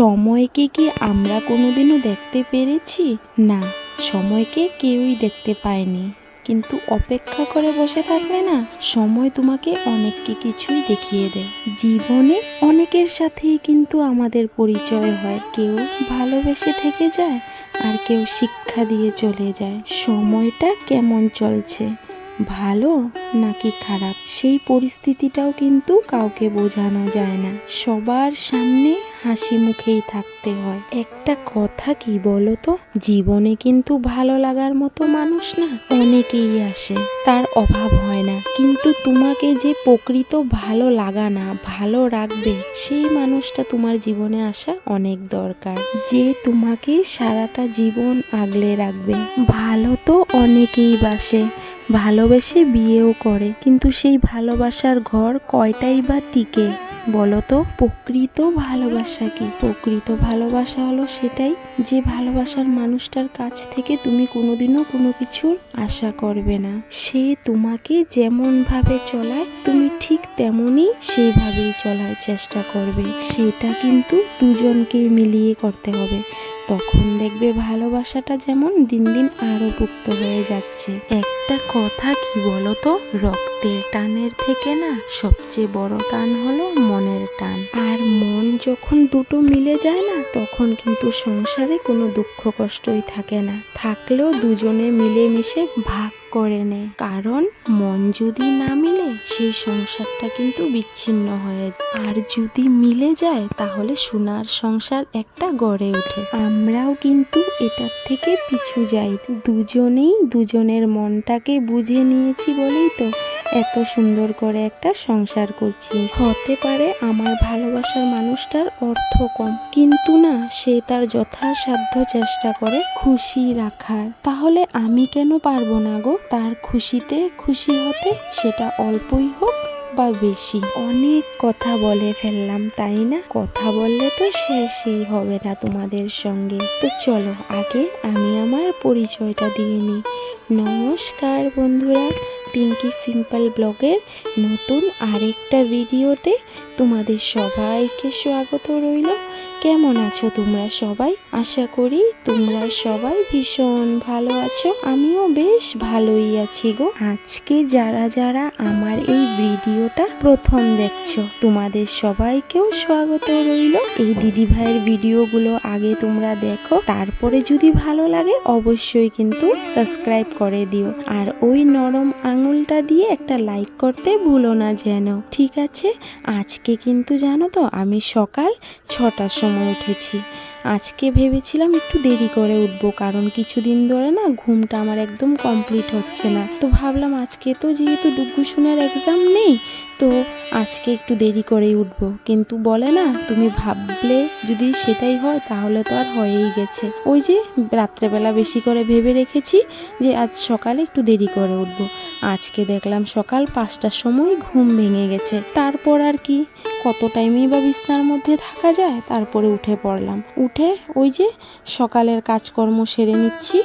সময়কে কি আমরা কোনোদিনও দেখতে পেরেছি? না, সময়কে কেউই দেখতে পায়নি। কিন্তু অপেক্ষা করে বসে থাকলে না, সময় তোমাকে অনেককে কিছুই দেখিয়ে দেয়। জীবনে অনেকের সাথেই কিন্তু আমাদের পরিচয় হয়। কেউ ভালোবেসে থেকে যায় আর কেউ শিক্ষা দিয়ে চলে যায়। সময়টা কেমন চলছে? ভালো নাকি খারাপ? সেই পরিস্থিতিটাও কিন্তু কাউকে বোঝানো যায় না। সবার সামনে হাসি মুখেই থাকতে হয়। একটা কথা কি বলো তো জীবনে কিন্তু ভালো লাগার মতো মানুষ না অনেকেই আসে, তার অভাব হয় না। কিন্তু তোমাকে যে প্রকৃত ভালো লাগা না, ভালো রাখবে, সেই মানুষটা তোমার জীবনে আসা অনেক দরকার। যে তোমাকে সারাটা জীবন আগলে রাখবে। ভালো তো অনেকেই বাসে ভালোবেসে বিয়েও করে, কিন্তু সেই ভালোবাসার ঘর কয়টাই বা টিকে? বলো তো প্রকৃত ভালোবাসা কি? প্রকৃত ভালোবাসা হলো সেটাই যে ভালোবাসার মানুষটার কাছ থেকে তুমি কোনোদিনও কোনো কিছুর আশা করবে না। সে তোমাকে যেমন ভাবে চলায়, তুমি ঠিক তেমনই সেইভাবেই চলার চেষ্টা করবে। সেটা কিন্তু দুজনকেই মিলিয়ে করতে হবে। তখন দেখবে ভালোবাসাটা যেমন দিন দিন আরও পুক্ত হয়ে যাচ্ছে। একটা কথা কি বলতো? রক্তের টানের থেকে না সবচেয়ে বড় টান হলো মনের টান। আর মন যখন দুটো মিলে যায় না, তখন কিন্তু সংসারে কোনো দুঃখ কষ্টই থাকে না। থাকলেও দুজনে মিলেমিশে ভাগ করে নে কারণ মন যদি না মিলে, সেই সংসারটা কিন্তু বিচ্ছিন্ন হয়ে যায়। আর যদি মিলে যায়, তাহলে সোনার সংসার একটা গড়ে ওঠে। আমরাও কিন্তু এটার থেকে পিছু যাই। দুজনেই দুজনের মনটাকে বুঝে নিয়েছি বলেই তো এত সুন্দর করে একটা সংসার করছি। হতে পারে আমার ভালোবাসার মানুষটার অর্থ কম। কিন্তু না, সে তার যথাসাধ্য চেষ্টা করে খুশি রাখার। তাহলে আমি কেন পারব না গো? তার খুশিতে খুশি হতে সেটা অল্পই হোক বা বেশি। অনেক কথা বলে ফেললাম, তাই না? কথা বললে তো শেষই হবে না তোমাদের সঙ্গে। তো চলো, আগে আমি আমার পরিচয়টা দিয়ে নিই। নমস্কার বন্ধুরা, পিঙ্কি সিম্পল ব্লগের নতুন আরেকটা ভিডিওতে তোমাদের সবাইকে স্বাগত রইল। কেমন আছো তোমরা সবাই? আশা করি তোমরা সবাই ভীষণ ভালো আছো। আমিও বেশ ভালোই আছি গো। আজকে যারা যারা আমার এই ভিডিওটা প্রথম দেখছ, তোমাদের সবাইকেও স্বাগত রইল। এই দিদি ভাইয়ের ভিডিওগুলো আগে তোমরা দেখো, তারপরে যদি ভালো লাগে অবশ্যই কিন্তু সাবস্ক্রাইব করে দিও। আর ওই নরম আঙুলটা দিয়ে একটা লাইক করতে ভুলো না যেন। ঠিক আছে? আজকে কিন্তু জানো তো আমি সকাল ছটার সময় উঠেছি। আজকে ভেবেছিলাম একটু দেরি করে উঠবো, কারণ কিছুদিন ধরে না ঘুমটা আমার একদম কমপ্লিট হচ্ছে না। তো ভাবলাম আজকে তো যেহেতু সোনার এক্সাম নেই, তো আজকে একটু দেরি করেই উঠবো। কিন্তু বলে না, তুমি ভাবলে যদি সেটাই হয় তাহলে তো আর হয়েই গেছে। ওই যে রাত্রেবেলা বেশি করে ভেবে রেখেছি যে আজ সকালে একটু দেরি করে উঠবো। আজকে দেখলাম সকাল পাঁচটার সময় ঘুম ভেঙে গেছে। তারপর আর কি? কত টাইমেই বা বিছনার মধ্যে থাকা যায়, তারপরে উঠে পড়লাম। উঠে ওই যে সকালের কাজকর্ম সেরে নিচ্ছি,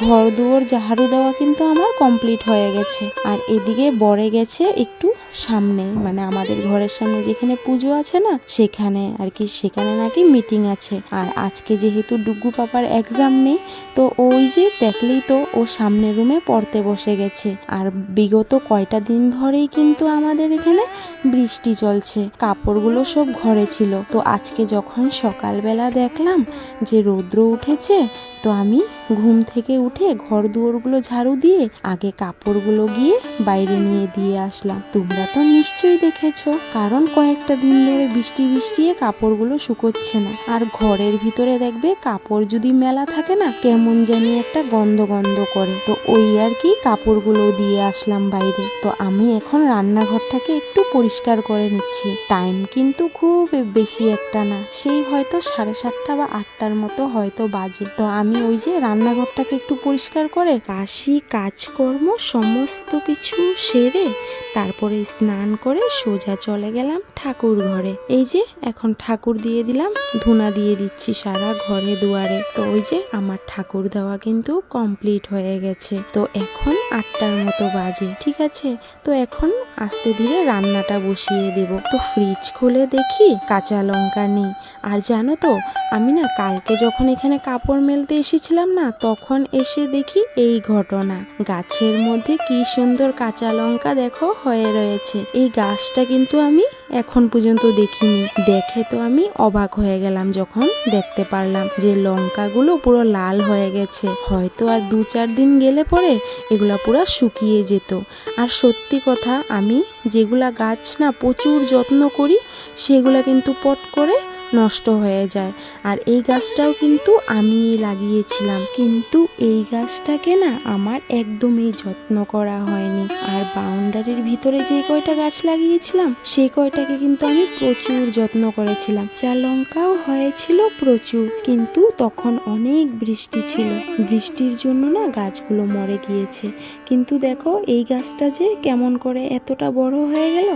ঘর দুয়ার ঝাড়ু দেওয়া কিন্তু আমার কমপ্লিট হয়ে গেছে। আর এদিকে বরে গেছে একটু সামনে মানে আমাদের ঘরের সামনে যেখানে পুজো আছে না, সেখানে আর কি, সেখানে নাকি মিটিং আছে। আর আজকে যেহেতু ডুগ্গু পাপার এক্সাম নেই, তো ওই যে দেখলেই তো ও সামনের রুমে পড়তে বসে গেছে। আর বিগত কয়টা দিন ধরেই কিন্তু আমাদের এখানে বৃষ্টি চলছে। কাপড়গুলো সব ঘরে ছিল। তো আজকে যখন সকালবেলা দেখলাম যে রৌদ্র উঠেছে, তো আমি ঘুম থেকে উঠে ঘর দুয়ারগুলো ঝাড়ু দিয়ে আগে কাপড়গুলো গিয়ে বাইরে নিয়ে দিয়ে আসলাম। তোমরা তো নিশ্চয়ই দেখেছ, কারণ কয়েকটা দিন ধরে বৃষ্টি বৃষ্টিয়ে কাপড়গুলো শুকোচ্ছে না। আর ঘরের ভিতরে দেখবে কাপড় যদি মেলা থাকে না, কেমন জানি একটা গন্ধ গন্ধ করে। তো ওই আর কি কাপড়গুলো দিয়ে আসলাম বাইরে। তো আমি এখন রান্নাঘরটাকে একটু পরিষ্কার করে নিচ্ছি। টাইম কিন্তু খুব বেশি একটা না, সেই হয়তো সাড়ে সাতটা বা আটটার মতো হয়তো বাজে। তো আমি ওই যে রান্নাঘরটাকে একটু পরিষ্কার করে, বাসি কাজকর্ম সমস্ত কিছু সেরে তারপরে স্নান করে সোজা চলে গেলাম ঠাকুর ঘরে। এই যে, এখন ঠাকুর দিয়ে দিলাম, ধুনা দিয়ে দিচ্ছি সারা ঘরে দুয়ারে। তো ওই যে, আমার ঠাকুর দেওয়া কিন্তু কমপ্লিট হয়ে গেছে। তো এখন আটটার মতো বাজে, ঠিক আছে? তো এখন আস্তে ধীরে রান্নাটা বসিয়ে দেব। তো ফ্রিজ খুলে দেখি, কাঁচা লঙ্কা নেই। আর জানো তো আমি না কালকে যখন এখানে কাপড় মেলতে এসেছিলাম না, তখন এসে দেখি এই ঘটনা। গাছের মধ্যে কি সুন্দর কাঁচা লঙ্কা দেখো হয়ে রয়েছে। এই গাছটা কিন্তু আমি এখন পর্যন্ত দেখিনি। দেখে তো আমি অবাক হয়ে গেলাম যখন দেখতে পারলাম যে লঙ্কাগুলো পুরো লাল হয়ে গেছে। হয়তো আর দু চার দিন গেলে পরে এগুলা পুরো শুকিয়ে যেত। আর সত্যি কথা, আমি যেগুলা গাছ না প্রচুর যত্ন করি, সেগুলা কিন্তু পট করে নষ্ট হয়ে যায়। আর এই গাছটাও কিন্তু আমি লাগিয়েছিলাম। কিন্তু এই গাছটাকে না আমার একদমই যত্ন করা হয়নি। আর বাউন্ডারির ভিতরে যে কয়টা গাছ লাগিয়েছিলাম, সেই কয়টাকে কিন্তু আমি প্রচুর যত্ন করেছিলাম। চা লঙ্কাও হয়েছিল প্রচুর, কিন্তু তখন অনেক বৃষ্টি ছিল। বৃষ্টির জন্য না গাছগুলো মরে গিয়েছে। কিন্তু দেখো, এই গাছটা যে কেমন করে এতটা বড় হয়ে গেল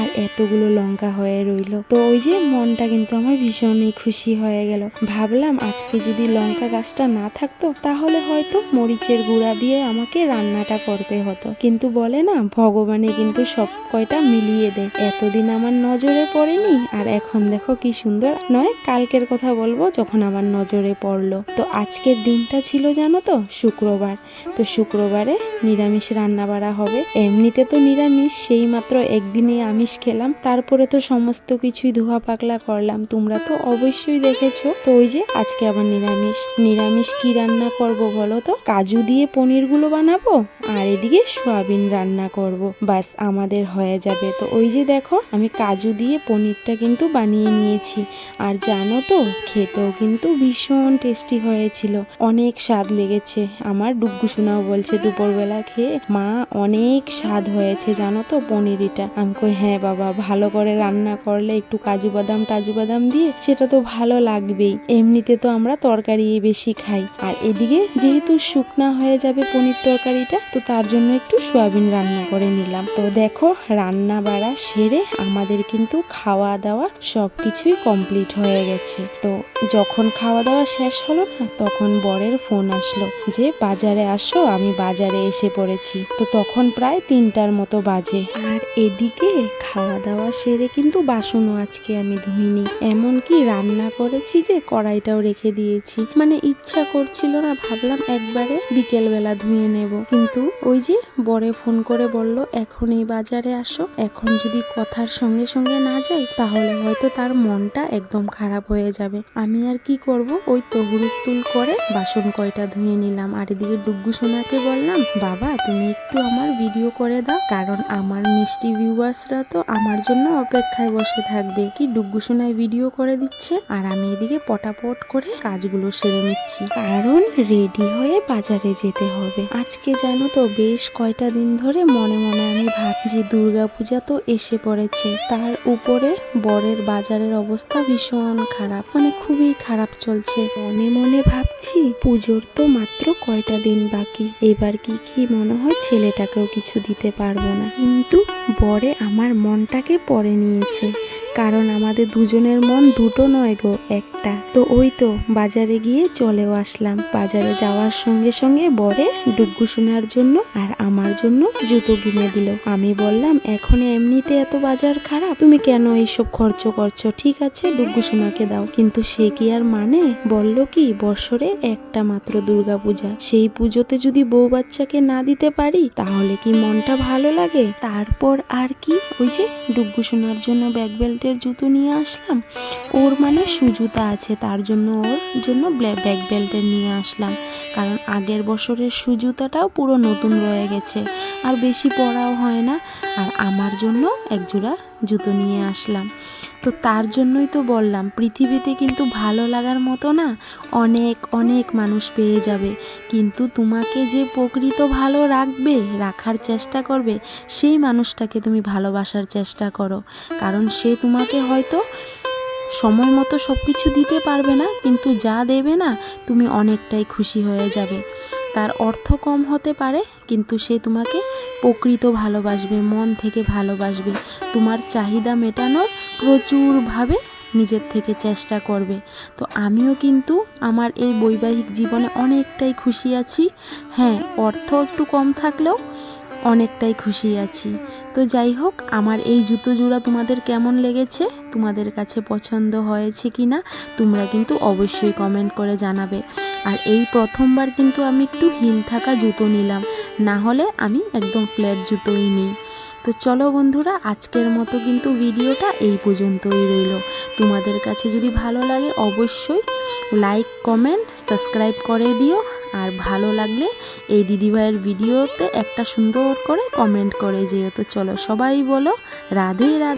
আর এতগুলো লঙ্কা হয়ে রইল। তো ওই যে মনটা কিন্তু আমার ভীষণই খুশি হয়ে গেল। ভাবলাম আজকে যদি লঙ্কা গাছটা না থাকতো, তাহলে হয়তো মরিচের গুঁড়া দিয়ে আমাকে রান্নাটা করতে হতো। কিন্তু বলে না, ভগবানে কিন্তু সব কয়টা মিলিয়ে দেয়। এতদিন আমার নজরে পড়েনি আর এখন দেখো কি সুন্দর। নয়, কালকের কথা বলব যখন আমার নজরে পড়ল। তো আজকের দিনটা ছিল জানো তো, শুক্রবার। তো শুক্রবারে নিরামিষ রান্না বাড়া হবে। এমনিতে তো নিরামিষ সেই মাত্র একদিনে আমিষ খেলাম। তারপরে তো সমস্ত কিছুই ধোয়া পাকলা করলাম। তোমরা তো অবশ্যই দেখেছ। তো ওই যে আজকে আবার নিরামিষ। নিরামিষ কি রান্না করব বলো তো? কাজু দিয়ে পনিরগুলো বানাবো আর এদিকে সোয়াবিন রান্না করব। বাস, আমাদের হয়ে যাবে। তো ওই যে দেখো, আমি কাজু দিয়ে পনিরটা কিন্তু বানিয়ে নিয়েছি। আর জানো তো, খেতেও কিন্তু ভীষণ টেস্টি হয়েছিল। অনেক স্বাদ লেগেছে। আমার ডুগ্গু শোনাও বলছে, দুপুরবেলা খেয়ে মা অনেক স্বাদ হয়েছে, জানো তো? পনিরিটা। আমি কই হ্যাঁ বাবা, ভালো করে রান্না করলে একটু কাজু বাদাম টাজু বাদাম দিয়ে সেটা তো ভালো লাগবেই। এমনিতে তো আমরা তরকারি বেশি খাই। আর এদিকে যেহেতু শুকনা হয়ে যাবে পনির তরকারিটা, তো তার জন্য একটু সোয়াবিন রান্না করে নিলাম। তো দেখো রান্না বাড়া সেরে আমাদের কিন্তু খাওয়া দাওয়া সব কিছুই কমপ্লিট হয়ে গেছে। তো যখন খাওয়া দাওয়া শেষ হলো না, তখন বরের ফোন আসলো যে, বাজারে আসো, আমি বাজারে এসে পড়েছি। তো তখন প্রায় তিনটার মতো বাজে। আর এদিকে খাওয়া দাওয়া সেরে কিন্তু বাসনও আজকে আমি ধুইনি। এমনকি রান্না করেছি যে কড়াইটাও রেখে দিয়েছি। মানে ইচ্ছা করছিল না, ভাবলাম একবারে বিকেল বেলা ধুয়ে নেব। কিন্তু ওই যে বরে ফোন করে বলল, এখন এই বাজারে আসো। এখন যদি কথার সঙ্গে সঙ্গে না যাই, তাহলে হয়তো তার মনটা একদম খারাপ হয়ে যাবে। আমি আর কি করব? ওই তো হুলস্থুল করে বাসন কয়টা ধুয়ে নিলাম। আর এদিকে ডুগ্গু সোনাকে বললাম বাবা, তুমি একটু আমার ভিডিও করে দাও, কারণ আমার মিষ্টি ভিউয়ার্সরা তো আমার জন্য অপেক্ষায় বসে থাকবে। কি ডুগ্গুসোনায় ভিডিও করে দিচ্ছে? আর আমি এদিকে পটাপট করে কাজগুলো সেরে নিচ্ছি। কারণ রেডি হয়ে বাজারে যেতে হবে। আজকে জানো তো, বেশ কয়টা দিন ধরে মনে মনে আমি ভাবছি দুর্গা পূজা তো এসে পড়েছে। তার উপরে বরের বাজারের অবস্থা ভীষণ খারাপ মানে খুবই খারাপ চলছে। মনে মনে ভাবছি, পুজোর তো মাত্র কয়টা দিন বাকি। এবার কি কি মনে হয় ছেলেটাকেও কিছু দিতে পারব না। কিন্তু বরে আমার মনটাকে পরে নিয়েছে। কারণ আমাদের দুজনের মন দুটো নয় গো, একটা। তো ওই তো, বাজারে গিয়ে চলেও আসলাম। বাজারে যাওয়ার সঙ্গে সঙ্গে বরে ডুগ্গু শোনার জন্য আর আমার জন্য জুতো কিনে দিল। আমি বললাম, এখন এমনিতে এত বাজার খারাপ, তুমি কেন এইসব খরচ করছ? ঠিক আছে ডুগ্গু সোনাকে দাও। কিন্তু সে কি আর মানে? বলল কি বছরে একটা মাত্র দুর্গা পূজা সেই পুজোতে যদি বউ বাচ্চাকে না দিতে পারি, তাহলে কি মনটা ভালো লাগে? তারপর আর কি? ওই যে ডুগ্গু সোনার জন্য ব্যাক বেল্টের জুতো নিয়ে আসলাম। ওর মানে সুজুতা আছে, তার জন্য ওর জন্য ব্যাক বেল্টের নিয়ে আসলাম। কারণ আগের বছরের সুজুতাটাও পুরো নতুন রয়ে গেছে। আর বেশি পরাও হয় না। আর আমার জন্য একজোড়া জুতো নিয়ে আসলাম। তো তার জন্যই তো বললাম, পৃথিবীতে কিন্তু ভালো লাগার মতো না অনেক অনেক মানুষ পেয়ে যাবে। কিন্তু তোমাকে যে প্রকৃত ভালো রাখবে, রাখার চেষ্টা করবে, সেই মানুষটাকে তুমি ভালোবাসার চেষ্টা করো। কারণ সে তোমাকে হয়তো সময় মতো সব কিছু দিতে পারবে না, কিন্তু যা দেবে না, তুমি অনেকটাই খুশি হয়ে যাবে। তার অর্থ কম হতে পারে, কিন্তু সে তোমাকে প্রকৃত ভালোবাসবে, মন থেকে ভালোবাসবে। তোমার চাহিদা মেটানোর প্রচুরভাবে নিজের থেকে চেষ্টা করবে। তো আমিও কিন্তু আমার এই বৈবাহিক জীবনে অনেকটাই খুশি আছি। হ্যাঁ অর্থ একটু কম থাকলেও অনেকটাই খুশি আছি। তো যাই হোক, আমার এই জুতো জোড়া তোমাদের কেমন লেগেছে, তোমাদের কাছে পছন্দ হয়েছে কি না তোমরা কিন্তু অবশ্যই কমেন্ট করে জানাবে। আর এই প্রথমবার কিন্তু আমি একটু হিল থাকা জুতো নিলাম। না হলে আমি একদম ফ্ল্যাট জুতোই নিই। তো চলো বন্ধুরা, আজকের মতো কিন্তু ভিডিওটা এই পর্যন্তই রইল। তোমাদের কাছে যদি ভালো লাগে অবশ্যই লাইক কমেন্ট সাবস্ক্রাইব করে দিও। আর ভালো লাগলে এই দিদিভাইয়ের ভিডিওতে একটা সুন্দর করে কমেন্ট করে যেও। তো চলো সবাই বলো, রাধে রাধে।